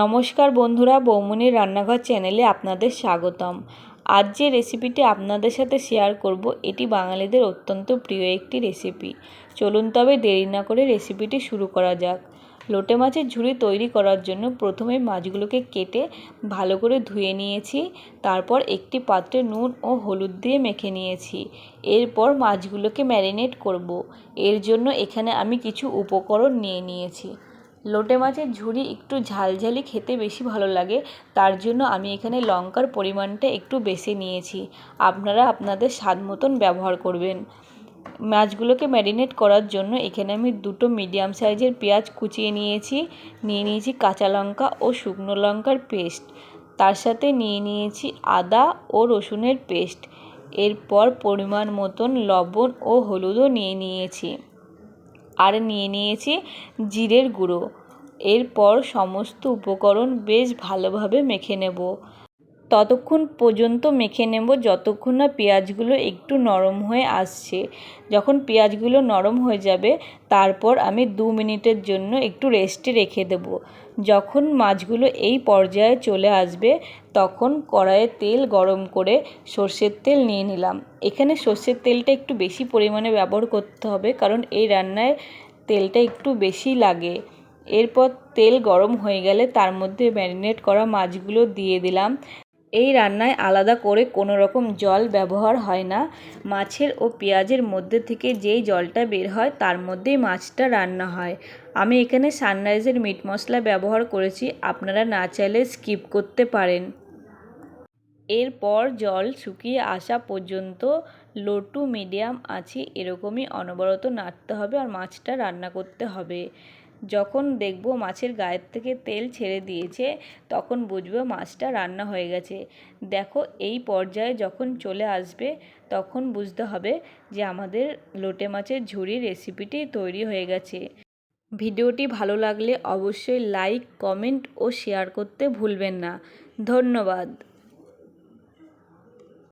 নমস্কার বন্ধুরা, বৌমনির রান্নাঘর চ্যানেলে আপনাদের স্বাগতম। আজ যে রেসিপিটি আপনাদের সাথে শেয়ার করব, এটি বাঙালিদের অত্যন্ত প্রিয় একটি রেসিপি। চলুন তবে দেরি না করে রেসিপিটি শুরু করা যাক। লোটে মাছের ঝুড়ি তৈরি করার জন্য প্রথমে মাছগুলোকে কেটে ভালো করে ধুয়ে নিয়েছি, তারপর একটি পাত্রে নুন ও হলুদ দিয়ে মেখে নিয়েছি। এরপর মাছগুলোকে ম্যারিনেট করব। এর জন্য এখানে আমি কিছু উপকরণ নিয়ে নিয়েছি। লোটে মাছের ঝুড়ি একটু ঝালঝালি খেতে বেশি ভালো লাগে, তার জন্য আমি এখানে লঙ্কার পরিমাণটা একটু বেশি নিয়েছি। আপনারা আপনাদের স্বাদ মতন ব্যবহার করবেন। মাছগুলোকে ম্যারিনেট করার জন্য এখানে আমি দুটো মিডিয়াম সাইজের পেঁয়াজ কুচিয়ে নিয়েছি, নিয়ে নিয়েছি কাঁচা লঙ্কা ও শুকনো লঙ্কার পেস্ট। তার সাথে নিয়ে নিয়েছি আদা ও রসুনের পেস্ট। এরপর পরিমাণ মতন লবণ ও হলুদও নিয়ে নিয়েছি। আর নিয়ে নিয়েছি জিরের গুঁড়ো। এরপর সমস্ত উপকরণ বেশ ভালোভাবে মেখে নেব। ততক্ষণ পর্যন্ত মেখে নেব যতক্ষণ না পেঁয়াজগুলো একটু নরম হয়ে আসছে। যখন পেঁয়াজগুলো নরম হয়ে যাবে, তারপর আমি দু মিনিটের জন্য একটু রেস্টে রেখে দেব। যখন মাছগুলো এই পর্যায়ে চলে আসবে, তখন কড়াইয়ে তেল গরম করে সর্ষের তেল নিয়ে নিলাম। এখানে সর্ষের তেলটা একটু বেশি পরিমাণে ব্যবহার করতে হবে, কারণ এই রান্নায় তেলটা একটু বেশি লাগে। এরপর তেল গরম হয়ে গেলে তার মধ্যে ম্যারিনেট করা মাছগুলো দিয়ে দিলাম। এই রান্নায় আলাদা করে কোনো রকম জল ব্যবহার হয় না। মাছের ও পেঁয়াজের মধ্যে থেকে যেই জলটা বের হয়, তার মধ্যেই মাছটা রান্না হয়। আমি এখানে সানরাইজের মিট মশলা ব্যবহার করেছি, আপনারা না চাইলে স্কিপ করতে পারেন। এরপর জল শুকিয়ে আসা পর্যন্ত লো টু মিডিয়াম আছে এরকমই অনবরত নাড়তে হবে আর মাছটা রান্না করতে হবে। যখন দেখব মাছের গায়ের থেকে তেল ছেড়ে দিয়েছে, তখন বুঝব মাছটা রান্না হয়ে গেছে। দেখো, এই পর্যায়ে যখন চলে আসবে, তখন বুঝতে হবে যে আমাদের লোটে মাছের ঝুড়ি রেসিপিটি তৈরি হয়ে গেছে। ভিডিওটি ভালো লাগলে অবশ্যই লাইক কমেন্ট ও শেয়ার করতে ভুলবেন না। ধন্যবাদ।